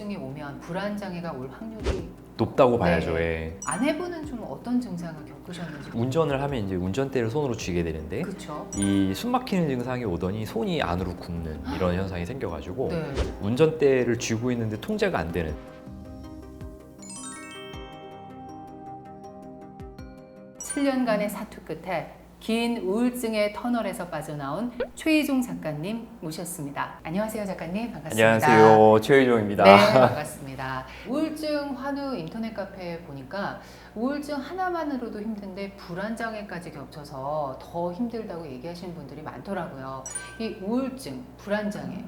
우울증이 오면 불안 장애가 올 확률이 높다고 봐야죠. 네. 예. 아내분은 좀 어떤 증상을 겪으셨는지 운전을 하면 이제 운전대를 손으로 쥐게 되는데 그렇죠. 이 숨막히는 증상이 오더니 손이 안으로 굽는 이런 현상이 생겨가지고 네. 운전대를 쥐고 있는데 통제가 안 되는 7년간의 사투 끝에 긴 우울증의 터널에서 빠져나온 최희종 작가님 모셨습니다. 안녕하세요, 작가님. 반갑습니다. 안녕하세요 최의종입니다. 네, 반갑습니다. 우울증 환우 인터넷 카페에 보니까 우울증 하나만으로도 힘든데 불안 장애까지 겹쳐서 더 힘들다고 얘기하시는 분들이 많더라고요. 이 우울증, 불안 장애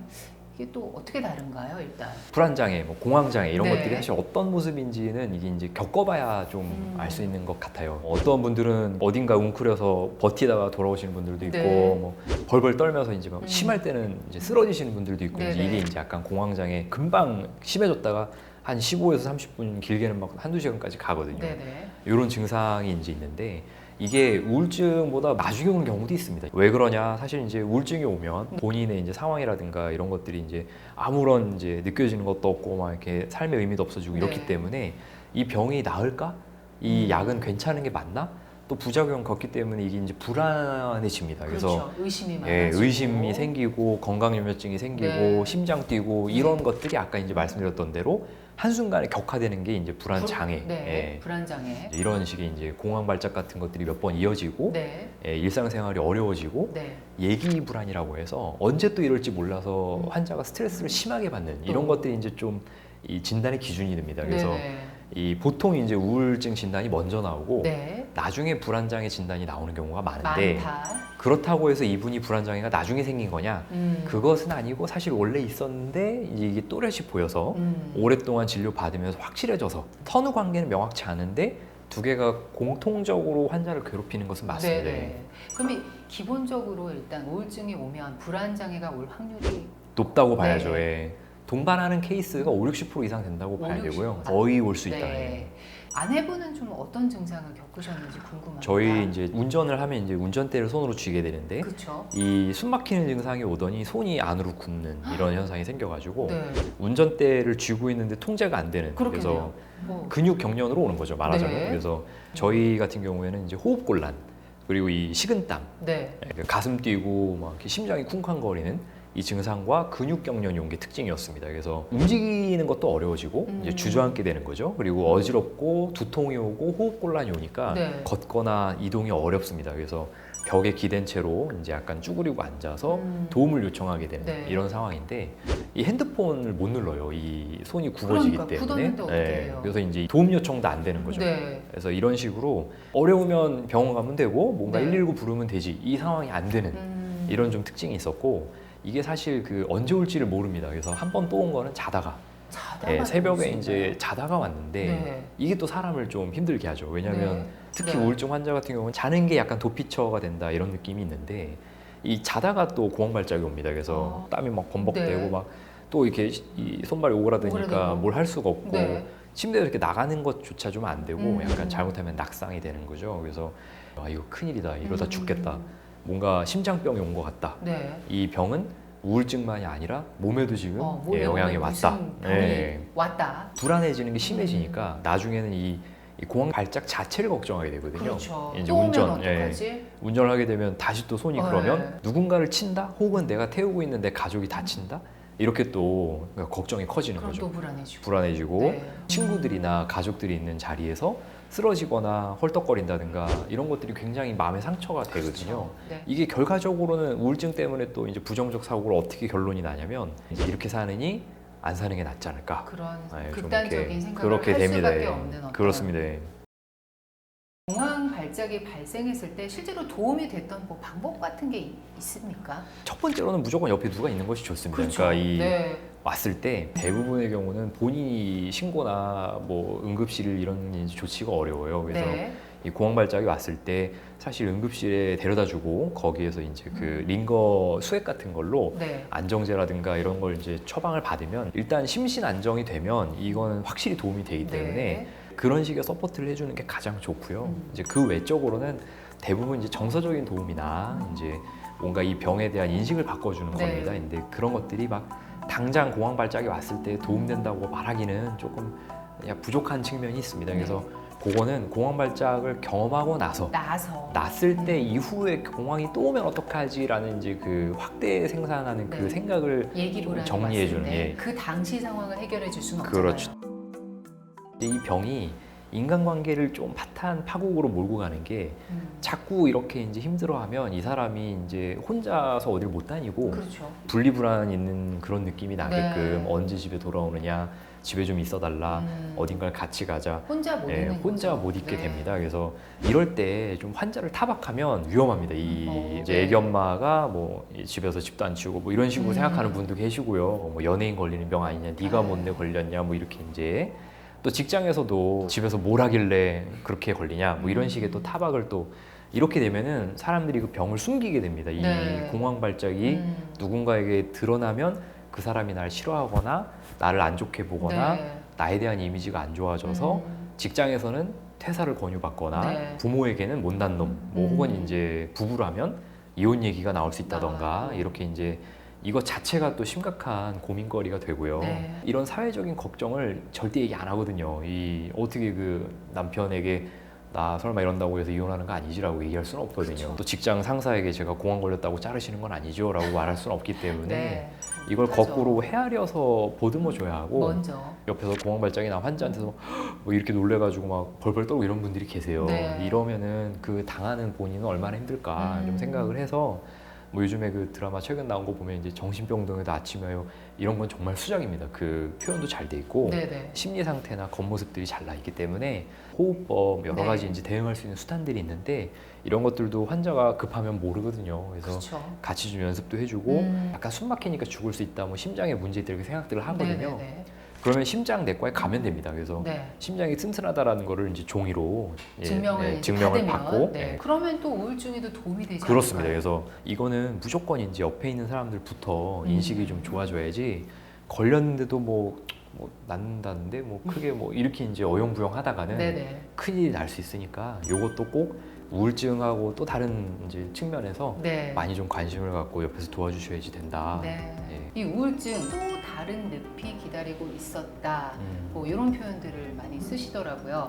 이게 또 어떻게 다른가요, 일단? 불안장애, 뭐 공황장애 이런 네. 것들이 사실 어떤 모습인지는 이게 이제 겪어봐야 좀 음. 알 수 있는 것 같아요. 어떤 분들은 어딘가 웅크려서 버티다가 돌아오시는 분들도 있고, 네. 뭐 벌벌 떨면서 이제 막 음. 심할 때는 이제 쓰러지시는 분들도 있고, 이제 네네. 이게 이제 약간 공황장애 금방 심해졌다가 한 15에서 30분 길게는 막 한두 시간까지 가거든요. 네네. 이런 증상이 이제 있는데 이게 우울증보다 나중에 오는 경우도 있습니다. 왜 그러냐? 사실 이제 우울증이 오면 본인의 이제 상황이라든가 이런 것들이 이제 아무런 이제 느껴지는 것도 없고 막 이렇게 삶의 의미도 없어지고 이렇기 네. 때문에 이 병이 나을까? 이 음. 약은 괜찮은 게 맞나? 또 부작용 겪기 때문에 이게 이제 불안해집니다. 그래서 그렇죠. 의심이 많아지고. 예, 의심이 생기고 건강염려증이 생기고 네. 심장 뛰고 이런 것들이 아까 이제 말씀드렸던 대로 한순간에 격화되는 게 이제 불안 장애. 네, 예. 불안 장애. 이런 식의 이제 공황 발작 같은 것들이 몇 번 이어지고 네, 예, 일상생활이 어려워지고 네. 예기 불안이라고 해서 언제 또 이럴지 몰라서 음. 환자가 스트레스를 심하게 받는 이런 또. 것들이 이제 좀 이 진단의 기준이 됩니다. 그래서 네네. 이 보통 이제 우울증 진단이 먼저 나오고 네. 나중에 불안장애 진단이 나오는 경우가 많은데 많다. 그렇다고 해서 이분이 불안장애가 나중에 생긴 거냐? 음. 그것은 아니고 사실 원래 있었는데 이게 또렷이 보여서 음. 오랫동안 진료 받으면서 확실해져서 선후 관계는 명확치 않은데 두 개가 공통적으로 환자를 괴롭히는 것은 맞습니다. 네네. 그럼 이 기본적으로 일단 우울증이 오면 불안 장애가 올 확률이 높다고 봐야죠. 네. 예. 동반하는 케이스가 5, 60% 이상 된다고 5, 봐야 60%. 되고요. 거의 올 수 있다. 예. 네. 아내분은 좀 어떤 증상을 겪으셨는지 궁금합니다. 저희 이제 운전을 하면 이제 운전대를 손으로 쥐게 되는데 그렇죠. 이 숨막히는 증상이 오더니 손이 안으로 굽는 이런 현상이 생겨가지고 네. 운전대를 쥐고 있는데 통제가 안 되는 그래서 그렇겠네요. 뭐. 근육 경련으로 오는 거죠 말하자면 네. 그래서 저희 같은 경우에는 이제 호흡 곤란 그리고 이 식은땀 네. 예, 가슴 뛰고 막 이렇게 심장이 쿵쾅거리는 이 증상과 근육 경련이 온게 특징이었습니다. 그래서 움직이는 것도 어려워지고 음. 이제 주저앉게 되는 거죠. 그리고 어지럽고 두통이 오고 호흡 곤란이 오니까 네. 걷거나 이동이 어렵습니다. 그래서 벽에 기댄 채로 이제 약간 쭈그리고 앉아서 음. 도움을 요청하게 되는 네. 이런 상황인데 이 핸드폰을 못 눌러요. 이 손이 굽어지기 그러니까, 때문에. 해요? 그래서 이제 도움 요청도 안 되는 거죠. 네. 그래서 이런 식으로 어려우면 병원 가면 되고 뭔가 네. 119 부르면 되지 이 상황이 안 되는 음. 이런 좀 특징이 있었고 이게 사실 그 언제 올지를 모릅니다. 그래서 한 번 또 온 거는 자다가 자다가 예, 새벽에 이제? 자다가 왔는데 네. 이게 또 사람을 좀 힘들게 하죠. 왜냐하면 네. 특히 네. 우울증 환자 같은 경우는 자는 게 약간 도피처가 된다 이런 느낌이 있는데 이 자다가 또 공황 발작이 옵니다. 그래서 아. 땀이 막 범벅되고 네. 막또 이렇게 이 손발이 오그라드니까 오그라들고. 뭘 할 수가 없고 네. 침대에서 이렇게 나가는 것조차 좀 안 되고 음. 약간 잘못하면 낙상이 되는 거죠. 그래서 아 이거 큰일이다. 이러다 음. 죽겠다. 뭔가 심장병이 온 것 같다. 네. 이 병은 우울증만이 아니라 몸에도 지금 어, 몸에 예, 영향이 오면 왔다. 무슨 병이 예. 왔다. 불안해지는 게 심해지니까 나중에는 이, 이 공황 발작 자체를 걱정하게 되거든요. 그렇죠. 이제 또 오면 운전, 예. 어떡하지? 운전을 하게 되면 다시 또 손이 네. 그러면 누군가를 친다, 혹은 내가 태우고 있는 내 가족이 다친다, 이렇게 또 그러니까 걱정이 커지는 그럼 거죠. 또 불안해지고. 불안해지고 네. 친구들이나 가족들이 있는 자리에서 쓰러지거나 헐떡거린다든가 이런 것들이 굉장히 마음의 상처가 되거든요. 그렇죠. 네. 이게 결과적으로는 우울증 때문에 또 이제 부정적 사고로 어떻게 결론이 나냐면 이제 이렇게 사느니 안 사는 게 낫지 않을까. 그런 네, 좀 극단적인 생각을 그렇게 할 됩니다. 수밖에 예. 없는 어떤 그렇습니다. 예. 공황 발작이 발생했을 때 실제로 도움이 됐던 뭐 방법 같은 게 있- 있습니까? 첫 번째로는 무조건 옆에 누가 있는 것이 좋습니다. 그렇죠. 그러니까 이 네. 왔을 때 대부분의 경우는 본인이 신고나 뭐 응급실 이런 조치가 어려워요. 그래서 네. 이 공황 발작이 왔을 때 사실 응급실에 데려다 주고 거기에서 이제 그 음. 링거 수액 같은 걸로 네. 안정제라든가 이런 걸 이제 처방을 받으면 일단 심신 안정이 되면 이거는 확실히 도움이 되기 때문에 네. 그런 식의 서포트를 해주는 게 가장 좋고요. 음. 이제 그 외적으로는 대부분 이제 정서적인 도움이나 이제 뭔가 이 병에 대한 인식을 바꿔주는 네. 겁니다. 근데 그런 것들이 막 당장 공황 발작이 왔을 때 도움된다고 말하기는 조금 부족한 측면이 있습니다. 그래서 그거는 공황 발작을 경험하고 나서 나서 났을 때 이후에 공황이 또 오면 어떡하지라는 이제 그 확대 생산하는 그 네. 생각을 얘기를 정리해 주는, 예. 그 당시 상황을 해결해 줄 수는 없잖아요. 그렇죠. 이 병이 인간관계를 좀 파탄 파국으로 몰고 가는 게 음, 자꾸 이렇게 이제 힘들어하면 이 사람이 이제 혼자서 어딜 못 다니고 그렇죠. 분리불안 있는 그런 느낌이 나게끔 네. 언제 집에 돌아오느냐 집에 좀 있어달라 음, 어딘가를 같이 가자 혼자 못 예, 있는 혼자. 못 있게 네. 됩니다. 그래서 이럴 때 좀 환자를 타박하면 위험합니다. 이 어, 이제 네. 애기 엄마가 뭐 집에서 집도 안 치우고 뭐 이런 식으로 음. 생각하는 분도 계시고요.뭐 연예인 걸리는 병 아니냐, 네가 네. 뭔데 걸렸냐, 뭐 이렇게 이제 또 직장에서도 집에서 뭘 하길래 그렇게 걸리냐, 뭐 이런 음. 식의 또 타박을 또 이렇게 되면은 사람들이 그 병을 숨기게 됩니다. 이 네. 공황 발작이 음, 누군가에게 드러나면 그 사람이 날 싫어하거나 나를 안 좋게 보거나 네. 나에 대한 이미지가 안 좋아져서 음, 직장에서는 퇴사를 권유받거나 네. 부모에게는 못난 놈, 뭐 음. 혹은 이제 부부라면 이혼 얘기가 나올 수 있다던가 나와요. 이렇게 이제 이것 자체가 또 심각한 고민거리가 되고요. 네. 이런 사회적인 걱정을 절대 얘기 안 하거든요. 이 어떻게 그 남편에게 나 설마 이런다고 해서 이혼하는 거 아니지라고 얘기할 수는 없거든요. 그쵸. 또 직장 상사에게 제가 공황 걸렸다고 자르시는 건 아니죠라고 말할 수는 없기 때문에 네. 이걸 하죠. 거꾸로 헤아려서 보듬어 줘야 하고 먼저 옆에서 공황 발작이 난 환자한테서 뭐 이렇게 놀래가지고 막 벌벌 떨고 이런 분들이 계세요. 네. 이러면은 그 당하는 본인은 얼마나 힘들까 음. 좀 생각을 해서 뭐 요즘에 그 드라마 최근 나온 거 보면 이제 정신병동에도 아침에 와요 이런 건 정말 수작입니다. 그 표현도 잘 돼 있고 네네. 심리 상태나 겉모습들이 잘 나 있기 때문에 호흡법 여러 네. 가지 이제 대응할 수 있는 수단들이 있는데 이런 것들도 환자가 급하면 모르거든요. 그래서 그렇죠. 같이 좀 연습도 해주고 음. 약간 숨 막히니까 죽을 수 있다, 뭐 심장에 문제 있다 이렇게 생각들을 하거든요. 네네네. 그러면 심장 내과에 가면 됩니다. 그래서 네. 심장이 튼튼하다라는 거를 이제 종이로 예, 증명을, 예, 증명을 받으면, 받고 네. 예, 그러면 또 우울증에도 도움이 되지 그렇습니다. 않을까요? 그래서 이거는 무조건 이제 옆에 있는 사람들부터 음. 인식이 좀 좋아져야지 걸렸는데도 뭐, 뭐 낫는다는데 뭐 크게 뭐 이렇게 이제 어영부영하다가는 네네. 큰일이 날수 있으니까 이것도 꼭 우울증하고 또 다른 이제 측면에서 네. 많이 좀 관심을 갖고 옆에서 도와주셔야지 된다. 네. 예. 이 우울증 또 다른 늪이 기다리고 있었다. 음. 뭐 이런 표현들을 많이 쓰시더라고요.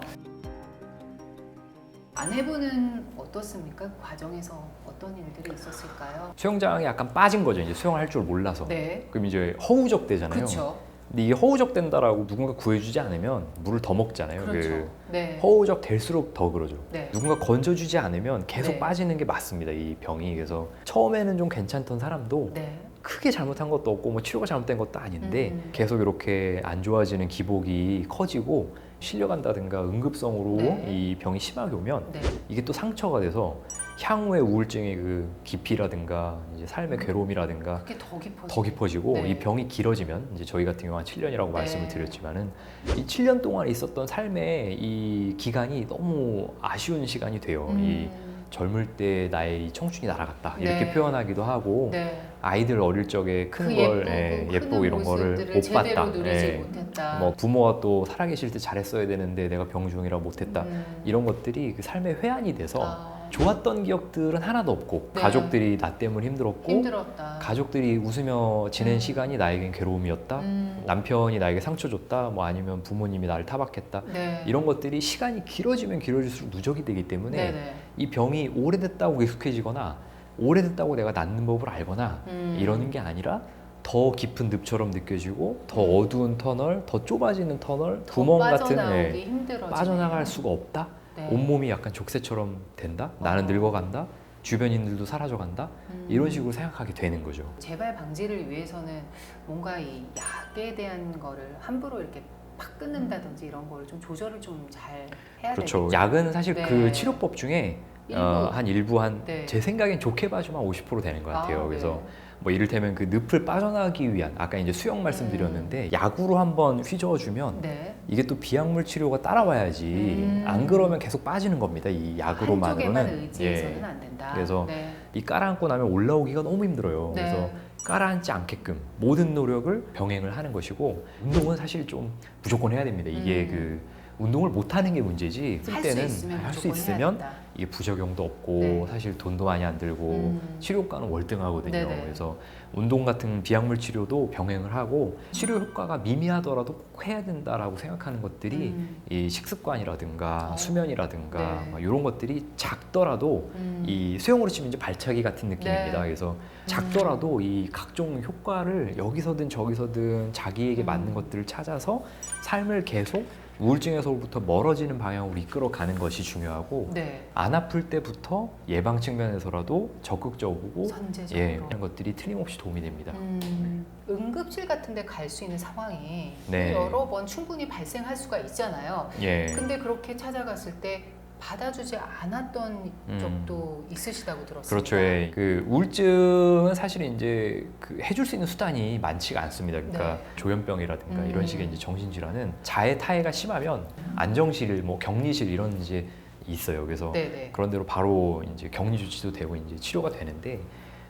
아내분은 어떻습니까? 그 과정에서 어떤 일들이 있었을까요? 수영장에 약간 빠진 거죠. 이제 수영할 줄 몰라서. 네. 그럼 이제 허우적 되잖아요. 그렇죠. 근데 이게 허우적 된다라고 누군가 구해주지 않으면 물을 더 먹잖아요. 그렇죠. 그 네. 허우적 될수록 더 그러죠. 네. 누군가 건져주지 않으면 계속 네. 빠지는 게 맞습니다. 이 병이 그래서 처음에는 좀 괜찮던 사람도 네. 크게 잘못한 것도 없고 뭐 치료가 잘못된 것도 아닌데 음. 계속 이렇게 안 좋아지는 기복이 커지고 실려간다든가 응급성으로 네. 이 병이 심하게 오면 네. 이게 또 상처가 돼서 향후의 우울증의 그 깊이라든가 이제 삶의 괴로움이라든가 그게 더 깊어져. 더 깊어지고 네. 이 병이 길어지면 이제 저희 같은 경우는 7년이라고 네. 말씀을 드렸지만은 이 7년 동안 있었던 삶의 이 기간이 너무 아쉬운 시간이 돼요. 이 젊을 때 나의 이 청춘이 날아갔다 이렇게 네. 표현하기도 하고 네. 아이들 어릴 적에 그 크는 예쁘고 걸 예, 예쁘고 이런 거를 못 봤다. 누리지 예. 못했다. 뭐 부모가 또 살아계실 때 잘했어야 되는데 내가 병중이라 못했다. 음. 이런 것들이 그 삶의 회한이 돼서 아, 좋았던 기억들은 하나도 없고 네. 가족들이 나 때문에 힘들었고 힘들었다. 가족들이 웃으며 지낸 음. 시간이 나에겐 괴로움이었다. 음. 남편이 나에게 상처 줬다. 뭐 아니면 부모님이 나를 타박했다. 네. 이런 것들이 시간이 길어지면 길어질수록 누적이 되기 때문에 네네. 이 병이 오래됐다고 익숙해지거나 오래됐다고 내가 낫는 법을 알거나 음. 이러는 게 아니라 더 깊은 늪처럼 느껴지고 더 음. 어두운 터널, 더 좁아지는 터널, 더 구멍 같은 빠져나오기 예, 힘들어지네요. 빠져나갈 수가 없다. 네. 온몸이 약간 족쇄처럼 된다. 나는 어. 늙어간다. 주변인들도 사라져간다. 음. 이런 식으로 생각하게 되는 거죠. 재발 방지를 위해서는 뭔가 이 약에 대한 거를 함부로 이렇게 팍 끊는다든지 이런 거를 좀 조절을 좀 잘 해야 그렇죠. 되겠죠. 약은 사실 네. 그 치료법 중에 일부. 어, 한 일부 한 제 네. 생각엔 좋게 봐주면 50% 되는 것 같아요. 아, 그래서 네. 뭐 이를테면 그 늪을 빠져나가기 위한 아까 이제 수영 말씀드렸는데 약으로 한번 휘저어 주면 네. 이게 또 비약물 치료가 따라와야지 음. 안 그러면 계속 빠지는 겁니다. 이 한쪽에만 약으로만으로는 의지해서는 예. 안 된다. 그래서 네. 이 깔아앉고 나면 올라오기가 너무 힘들어요. 네. 그래서 깔아앉지 않게끔 모든 노력을 병행을 하는 것이고 운동은 사실 좀 무조건 해야 됩니다. 이게 음. 그 운동을 못 하는 게 문제지. 쓸할수 때는 있으면 할 수 무조건 해야 있으면 된다. 이게 부작용도 없고 네. 사실 돈도 많이 안 들고 음. 치료효과는 월등하거든요. 네네. 그래서 운동 같은 비약물 치료도 병행을 하고 치료 효과가 미미하더라도 꼭 해야 된다라고 생각하는 것들이 음. 이 식습관이라든가 어. 수면이라든가 네. 막 이런 것들이 작더라도 음. 이 수영으로 치면 이제 발차기 같은 느낌입니다. 네. 그래서 작더라도 이 각종 효과를 여기서든 저기서든 자기에게 음. 맞는 것들을 찾아서 삶을 계속 우울증에서부터 멀어지는 방향으로 이끌어 가는 것이 중요하고 네. 안 아플 때부터 예방 측면에서라도 적극적이고 선제적으로. 예, 이런 것들이 틀림없이 도움이 됩니다. 음, 응급실 같은 데 갈 수 있는 상황이 네. 여러 번 충분히 발생할 수가 있잖아요. 예. 근데 그렇게 찾아갔을 때 받아주지 않았던 음. 적도 있으시다고 들었습니다. 그렇죠. 예. 그 우울증은 사실 이제 그 해줄 수 있는 수단이 많지가 않습니다. 그러니까 네. 조현병이라든가 음. 이런 식의 이제 정신질환은 자해 타해가 심하면 안정실, 뭐 격리실 이런 이제 있어요. 그래서 네네. 그런 대로 바로 이제 격리 조치도 되고 이제 치료가 되는데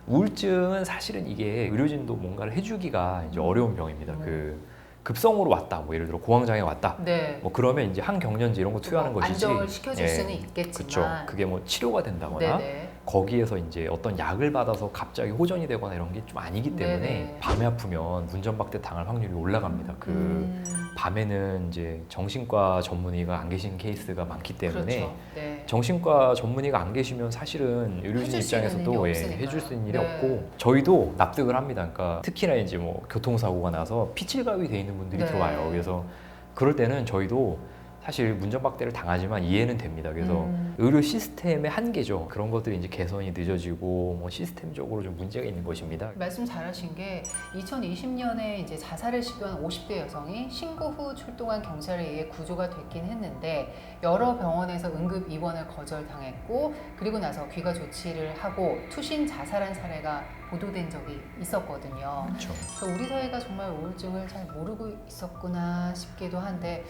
우울증은 사실은 이게 의료진도 뭔가를 해주기가 이제 어려운 병입니다. 음. 그 급성으로 왔다, 뭐 예를 들어 고황장애 왔다, 네. 뭐 그러면 이제 항경련제 이런 거 투여하는 뭐 것이지. 안정을 시켜줄 예. 수는 그렇죠. 있겠지만. 그게 뭐 치료가 된다거나 네네. 거기에서 이제 어떤 약을 받아서 갑자기 호전이 되거나 이런 게 좀 아니기 때문에 네네. 밤에 아프면 문전박대 당할 확률이 올라갑니다. 그 음, 밤에는 이제 정신과 전문의가 안 계신 케이스가 많기 때문에 그렇죠. 네. 정신과 전문의가 안 계시면 사실은 의료진 입장에서도 예. 해줄 수 있는 일이 네. 없고 저희도 납득을 합니다. 그러니까 특히나 이제 뭐 교통사고가 나서 피칠갑이 돼 있는 분들이 네. 들어와요. 그래서 그럴 때는 저희도 사실 문전박대를 당하지만 이해는 됩니다. 그래서 음, 의료 시스템의 한계죠. 그런 것들이 이제 개선이 늦어지고 뭐 시스템적으로 좀 문제가 있는 것입니다. 말씀 잘하신 게 2020년에 이제 자살을 시도한 50대 여성이 신고 후 출동한 경찰에 의해 구조가 됐긴 했는데 여러 병원에서 응급 입원을 거절당했고 그리고 나서 귀가 조치를 하고 투신 자살한 사례가 보도된 적이 있었거든요. 그렇죠. 우리 사회가 정말 우울증을 잘 모르고 있었구나 싶기도 한데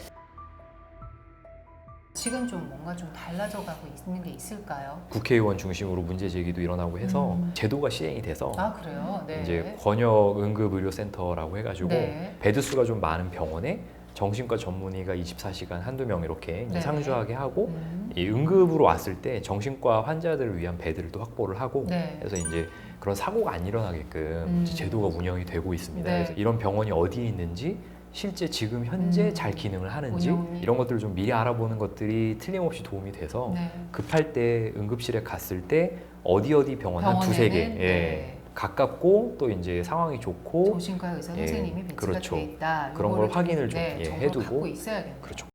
지금 좀 뭔가 좀 달라져 가고 있는 게 있을까요? 국회의원 중심으로 문제 제기도 일어나고 해서 음. 제도가 시행이 돼서 아 그래요? 네. 이제 권역 응급 의료 센터라고 해가지고 네. 베드 수가 좀 많은 병원에 정신과 전문의가 24시간 한두 명 이렇게 이제 네. 상주하게 하고 음. 이 응급으로 왔을 때 정신과 환자들을 위한 베드를 또 확보를 하고 네. 그래서 이제 그런 사고가 안 일어나게끔 음. 제도가 운영이 되고 있습니다. 네. 그래서 이런 병원이 어디에 있는지 실제 지금 현재 음. 잘 기능을 하는지 운영이. 이런 것들을 좀 미리 알아보는 것들이 틀림없이 도움이 돼서 네. 급할 때 응급실에 갔을 때 어디 어디 병원 한 두세 개 예. 네. 가깝고 또 이제 상황이 좋고 정신과 의사 예, 선생님이 배치가 그렇죠. 돼 있다. 그런 걸 확인을 좀, 네, 예, 해두고. 있어야겠네요. 그렇죠.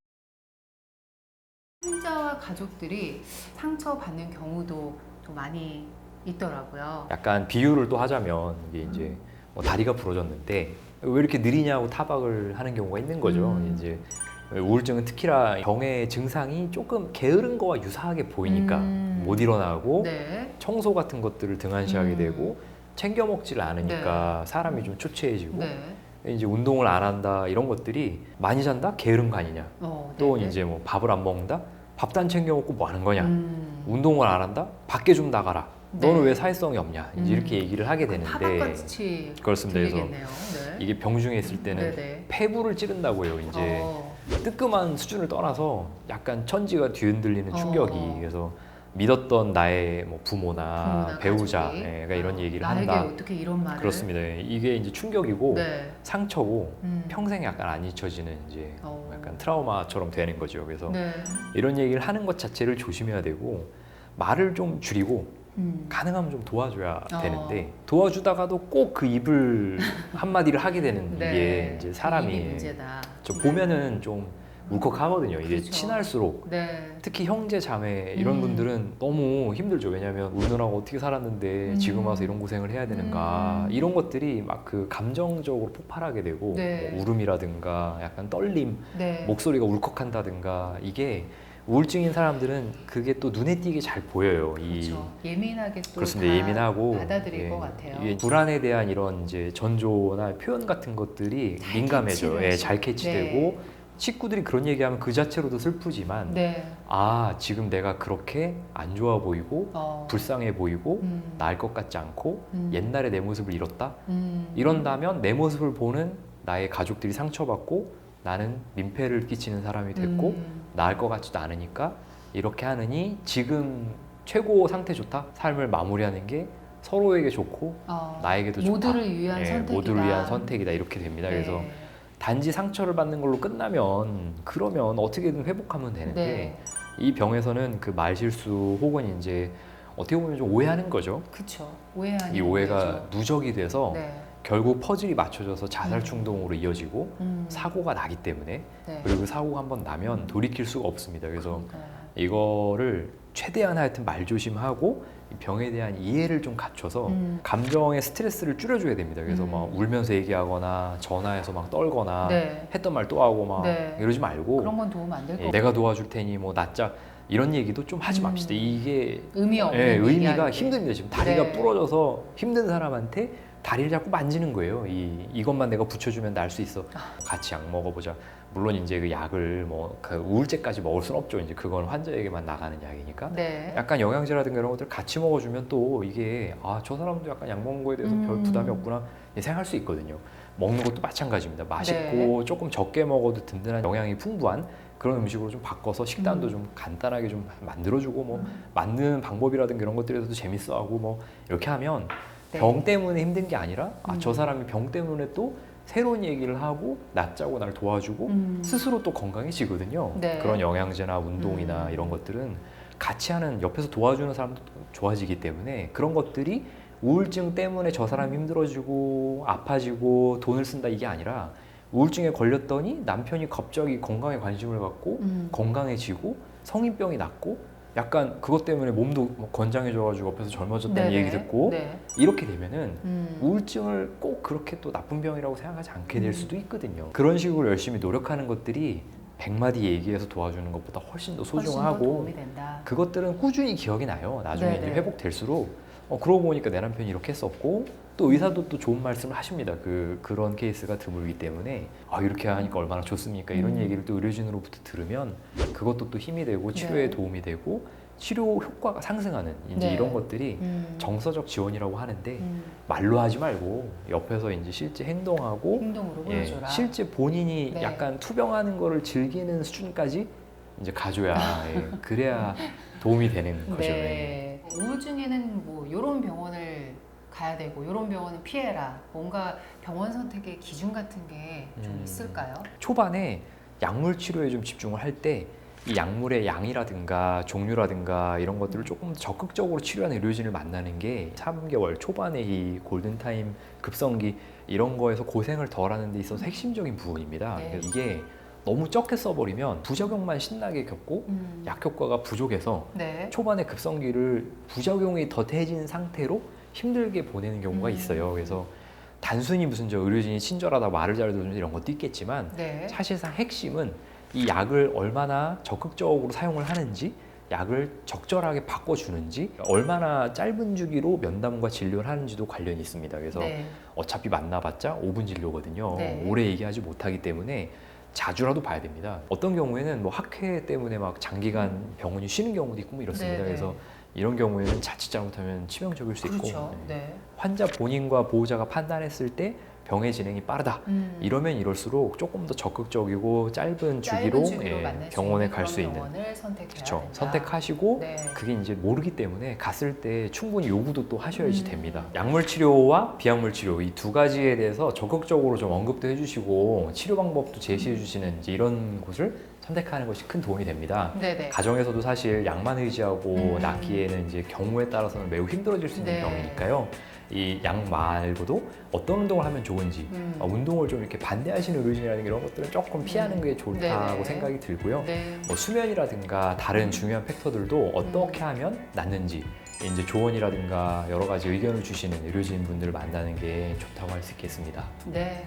환자와 가족들이 상처받는 경우도 좀 많이 있더라고요. 약간 비유를 또 하자면 이게 이제 뭐 다리가 부러졌는데 왜 이렇게 느리냐고 타박을 하는 경우가 있는 거죠. 음. 이제 우울증은 특히나 병의 증상이 조금 게으른 거와 유사하게 보이니까 음. 못 일어나고 네. 청소 같은 것들을 등한시하게 음. 되고 챙겨 먹지를 않으니까 사람이 좀 초췌해지고 네. 이제 운동을 안 한다 이런 것들이 많이 잔다 게으른 거 아니냐 어, 또 네네. 이제 뭐 밥을 안 먹는다 밥도 안 챙겨 먹고 뭐 하는 거냐 음. 운동을 안 한다 밖에 좀 나가라 네. 너는 왜 사회성이 없냐 이제 음. 이렇게 얘기를 하게 되는데 타박같이 그렇습니다 그래서 들리겠네요. 네. 이게 병중에 있을 때는 네네. 폐부를 찌른다고 해요 이제 어, 뜨끔한 수준을 떠나서 약간 천지가 뒤흔들리는 어. 충격이 그래서 믿었던 나의 뭐 부모나, 부모나 배우자 가족이. 가 이런 얘기를 나에게 한다 어떻게 이런 말을 그렇습니다 이게 이제 충격이고 네. 상처고 음. 평생 약간 안 잊혀지는 이제 어. 약간 트라우마처럼 되는 거죠. 그래서 네. 이런 얘기를 하는 것 자체를 조심해야 되고 말을 좀 줄이고 음. 가능하면 좀 도와줘야 어. 되는데 도와주다가도 꼭 그 입을 한 마디를 하게 되는 네. 이게 이제 사람이 문제다. 저 보면은 좀 울컥하거든요. 이게 그렇죠. 친할수록 네. 특히 형제 자매 이런 음. 분들은 너무 힘들죠. 왜냐하면 우리 누나가 어떻게 살았는데 음. 지금 와서 이런 고생을 해야 되는가 음. 이런 것들이 막 그 감정적으로 폭발하게 되고 네. 뭐 울음이라든가 약간 떨림 네. 목소리가 울컥한다든가 이게 우울증인 사람들은 그게 또 눈에 띄게 잘 보여요. 이 그렇죠. 예민하게 또 그렇습니다. 다 예민하고 받아들일 예, 것 같아요. 이게 불안에 대한 이런 이제 전조나 표현 같은 것들이 잘 민감해져. 캐치를 예. 잘 캐치되고 친구들이 그런 얘기하면 그 자체로도 슬프지만 네. 아 지금 내가 그렇게 안 좋아 보이고 어. 불쌍해 보이고 음. 나을 것 같지 않고 음. 옛날에 내 모습을 잃었다 음. 이런다면 내 모습을 보는 나의 가족들이 상처받고 나는 민폐를 끼치는 사람이 됐고 음. 나을 것 같지도 않으니까 이렇게 하느니 지금 최고 상태 좋다 삶을 마무리하는 게 서로에게 좋고 어, 나에게도 좋다 모두를 위한 예, 선택이다. 모두를 위한 선택이다 이렇게 됩니다 그래서 네. 단지 상처를 받는 걸로 끝나면 그러면 어떻게든 회복하면 되는데 네. 이 병에서는 그 말실수 혹은 이제 어떻게 보면 좀 오해하는 거죠 그쵸. 오해하는 이 오해가 거죠. 누적이 돼서 네. 결국 퍼즐이 맞춰져서 자살 음. 충동으로 이어지고 음. 사고가 나기 때문에 네. 그리고 그 사고가 한번 나면 돌이킬 수가 없습니다 그래서 그러니까요. 이거를 최대한 하여튼 말조심하고 이 병에 대한 이해를 좀 갖춰서 음. 감정의 스트레스를 줄여줘야 됩니다. 그래서 음. 막 울면서 얘기하거나 전화해서 막 떨거나 네. 했던 말 또 하고 막 네. 이러지 말고 그런 건 도움 안될 예, 거고. 내가 도와줄 테니 뭐 낫자 이런 얘기도 좀 하지 음. 맙시다. 이게 의미 없는 예, 의미가. 힘듭니다. 지금 다리가 네. 부러져서 힘든 사람한테 다리를 자꾸 만지는 거예요. 이 이것만 내가 붙여주면 날 수 있어. 아. 같이 약 먹어보자. 물론 이제 그 약을 뭐 그 우울제까지 먹을 순 없죠. 이제 그건 환자에게만 나가는 약이니까. 네. 약간 영양제라든가 이런 것들 같이 먹어주면 또 이게 아 저 사람도 약간 약 먹는 거에 대해서 별 음. 부담이 없구나 생각할 수 있거든요. 먹는 것도 마찬가지입니다. 네. 맛있고 조금 적게 먹어도 든든한 영양이 풍부한 그런 음식으로 좀 바꿔서 식단도 음. 좀 간단하게 좀 만들어주고 뭐 음. 만드는 방법이라든가 이런 것들에서도 재밌어하고 뭐 이렇게 하면 네. 병 때문에 힘든 게 아니라 아저 음. 사람이 병 때문에 또 새로운 얘기를 하고 낫자고 날 도와주고 음. 스스로 또 건강해지거든요. 네. 그런 영양제나 운동이나 음. 이런 것들은 같이 하는 옆에서 도와주는 사람도 좋아지기 때문에 그런 것들이 우울증 때문에 저 사람이 힘들어지고 아파지고 돈을 쓴다 이게 아니라 우울증에 걸렸더니 남편이 갑자기 건강에 관심을 갖고 음. 건강해지고 성인병이 낫고 약간 그것 때문에 몸도 뭐 건장해져가지고 옆에서 젊어졌다는 네네. 얘기 듣고 네. 이렇게 되면은 음. 우울증을 꼭 그렇게 또 나쁜 병이라고 생각하지 않게 될 음. 수도 있거든요. 그런 식으로 열심히 노력하는 것들이 100마디 얘기해서 도와주는 것보다 훨씬 더 훨씬 더 소중하고 도움이 된다. 그것들은 꾸준히 기억이 나요. 나중에 네네. 이제 회복될수록 어, 그러고 보니까 내 남편이 이렇게 했었고 또 의사도 또 좋은 말씀을 하십니다. 그 그런 케이스가 드물기 때문에 아 이렇게 하니까 얼마나 좋습니까? 이런 음. 얘기를 또 의료진으로부터 들으면 그것도 또 힘이 되고 치료에 네. 도움이 되고 치료 효과가 상승하는 이제 네. 이런 것들이 음. 정서적 지원이라고 하는데 음. 말로 하지 말고 옆에서 이제 실제 행동하고 행동으로 예, 보여줘라. 실제 본인이 네. 약간 투병하는 거를 즐기는 수준까지 이제 가줘야 예, 그래야 도움이 되는 거죠. 예. 네. 우울증에는 뭐 이런 병원을 가야 되고 이런 병원은 피해라. 뭔가 병원 선택의 기준 같은 게 좀 음. 있을까요? 초반에 약물 치료에 좀 집중을 할 때 이 약물의 양이라든가 종류라든가 이런 것들을 조금 적극적으로 치료하는 의료진을 만나는 게 3개월 초반에 이 골든타임 급성기 이런 거에서 고생을 덜 하는 데 있어서 핵심적인 부분입니다. 네. 그래서 이게 너무 적게 써버리면 부작용만 신나게 겪고 음. 약 효과가 부족해서 네. 초반에 급성기를 부작용이 더 더해진 상태로 힘들게 보내는 경우가 음. 있어요. 그래서 단순히 무슨 저 의료진이 친절하다 말을 잘 들어주는 이런 것도 있겠지만 네. 사실상 핵심은 이 약을 얼마나 적극적으로 사용을 하는지 약을 적절하게 바꿔주는지 얼마나 짧은 주기로 면담과 진료를 하는지도 관련이 있습니다. 그래서 네. 어차피 만나봤자 5분 진료거든요. 네. 오래 얘기하지 못하기 때문에 자주라도 봐야 됩니다. 어떤 경우에는 뭐 학회 때문에 막 장기간 병원이 쉬는 경우도 있고 뭐 이렇습니다. 네, 네. 그래서 이런 경우에는 자칫 잘못하면 치명적일 수 있고 그렇죠. 네. 네. 환자 본인과 보호자가 판단했을 때 병의 진행이 빠르다. 음. 이러면 이럴수록 조금 더 적극적이고 짧은 주기로, 짧은 주기로 예, 병원에 갈 수 있는 그렇죠. 선택하시고 네. 그게 이제 모르기 때문에 갔을 때 충분히 요구도 또 하셔야지 음. 됩니다. 약물 치료와 비약물 치료 이 두 가지에 대해서 적극적으로 좀 언급도 해주시고 치료 방법도 제시해 주시는 이런 곳을 선택하는 것이 큰 도움이 됩니다. 네네. 가정에서도 사실 약만 의지하고 음. 낳기에는 이제 경우에 따라서는 매우 힘들어질 수 있는 네. 병이니까요. 이약 말고도 어떤 운동을 하면 좋은지 음. 어, 운동을 좀 이렇게 반대하시는 의료진이라는 이런 것들은 조금 피하는 음. 게 좋다고 네네. 생각이 들고요. 네. 뭐 수면이라든가 다른 중요한 팩터들도 어떻게 하면 낫는지 이제 조언이라든가 여러 가지 의견을 주시는 의료진 분들을 만나는 게 좋다고 할 수 있겠습니다. 네.